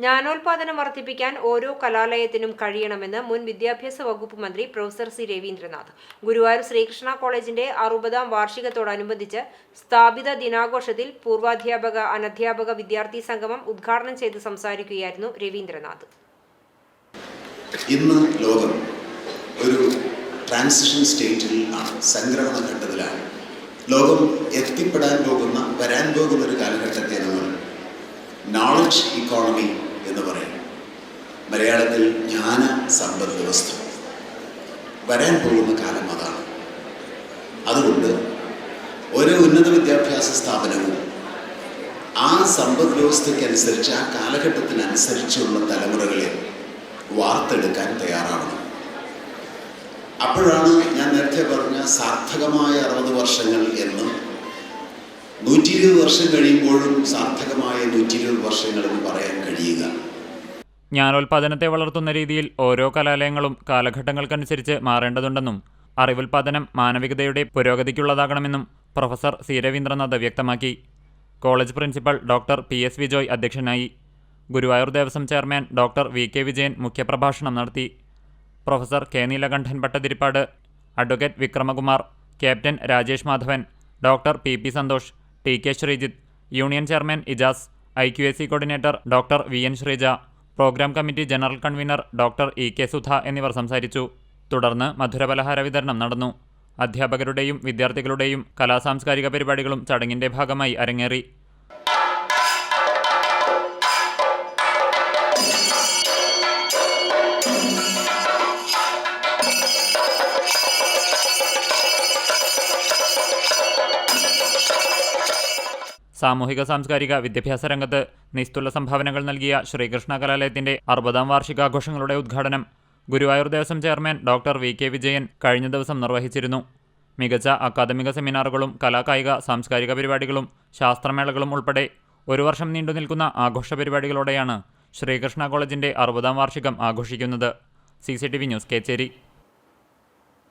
ജ്ഞാനോൽപാദനം വർദ്ധിപ്പിക്കാൻ ഓരോ കലാലയത്തിനും കഴിയണമെന്ന് മുൻ വിദ്യാഭ്യാസ വകുപ്പ് മന്ത്രി പ്രൊഫസർ സി രവീന്ദ്രനാഥ്. ഗുരുവായൂർ ശ്രീകൃഷ്ണ കോളേജിന്റെ അറുപതാം വാർഷികത്തോടനുബന്ധിച്ച് സ്ഥാപിത ദിനാഘോഷത്തിൽ പൂർവാധ്യാപക അനധ്യാപക വിദ്യാർത്ഥി സംഗമം ഉദ്ഘാടനം ചെയ്ത് സംസാരിക്കുകയായിരുന്നു രവീന്ദ്രനാഥ്. ഇന്ന് ലോകം ഒരു ട്രാൻസിഷൻ സ്റ്റേറ്റിൽ ആണ്. സംക്രമണ ഘട്ടത്തിലാണ്. ലോകം എത്തിപ്പെടാൻ പോകുന്ന വരാൻ പോകുന്ന ഒരു കാലഘട്ടത്തെ നോളജ് ഇക്കോണമി എന്ന് പറയും. മലയാളത്തിൽ ജ്ഞാന സമ്പദ് വ്യവസ്ഥ. വരാൻ പോകുന്ന കാലം അതാണ്. അതുകൊണ്ട് ഓരോ ഉന്നത വിദ്യാഭ്യാസ സ്ഥാപനവും ആ സമ്പദ് വ്യവസ്ഥയ്ക്കനുസരിച്ച് ആ കാലഘട്ടത്തിനനുസരിച്ചുള്ള തലമുറകളെ വാർത്തെടുക്കാൻ തയ്യാറാവണം. അപ്പോഴാണ് ഞാൻ നേരത്തെ പറഞ്ഞ സാർത്ഥകമായ അറുപത് വർഷങ്ങൾ എന്നും നൂറ്റി ഇരുപത് വർഷം കഴിയുമ്പോഴും സാർത്ഥകമായ നൂറ്റി ഇരുപത് വർഷങ്ങൾ എന്ന് പറയാൻ കഴിയുക. ജ്ഞാനോൽപാദനത്തെ വളർത്തുന്ന രീതിയിൽ ഓരോ കലാലയങ്ങളും കാലഘട്ടങ്ങൾക്കനുസരിച്ച് മാറേണ്ടതുണ്ടെന്നും അറിവുൽപാദനം മാനവികതയുടെ പുരോഗതിക്കുള്ളതാകണമെന്നും പ്രൊഫസർ സി. രവീന്ദ്രനാഥ് വ്യക്തമാക്കി. College principal doctor P. S. Vijoy അധ്യക്ഷനായി. Guruvayur Devaswom chairman doctor V. K. Vijayan മുഖ്യപ്രഭാഷണം നടത്തി. Professor K. Neelakantan Bhattathiripad. Advocate Vikramakumar. Captain Rajesh Madhavan. Doctor P. P. Santhosh. T K Sreejith union chairman Ijas I Q S C coordinator doctor V N Sreeja programme committee general convener doctor E K Sudha എന്നിവർ സംസാരിച്ചു. തുടർന്ന് മധുരപലഹാര വിതരണം നടന്നു. അധ്യാപകരുടെയും വിദ്യാർത്ഥികളുടെയും കലാസാംസ്കാരിക പരിപാടികളും ചടങ്ങിന്റെ ഭാഗമായി അരങ്ങേറി. സാമൂഹിക സാംസ്കാരിക വിദ്യാഭ്യാസ രംഗത്ത് നിസ്തുല സംഭാവനകൾ നൽകിയ ശ്രീകൃഷ്ണ കലാലയത്തിന്റെ അറുപതാം വാർഷികാഘോഷങ്ങളുടെ ഉദ്ഘാടനം Guruvayur Devaswom chairman doctor V K Vijayan കഴിഞ്ഞ ദിവസം നിർവഹിച്ചിരുന്നു. മികച്ച അക്കാദമിക സെമിനാറുകളും കലാകായിക സാംസ്കാരിക പരിപാടികളും ശാസ്ത്രമേളകളും ഉൾപ്പെടെ ഒരു വർഷം നീണ്ടു നിൽക്കുന്ന ആഘോഷ പരിപാടികളോടെയാണ് ശ്രീകൃഷ്ണ കോളേജിന്റെ അറുപതാം വാർഷികം ആഘോഷിക്കുന്നത്. C C T V news Kechery.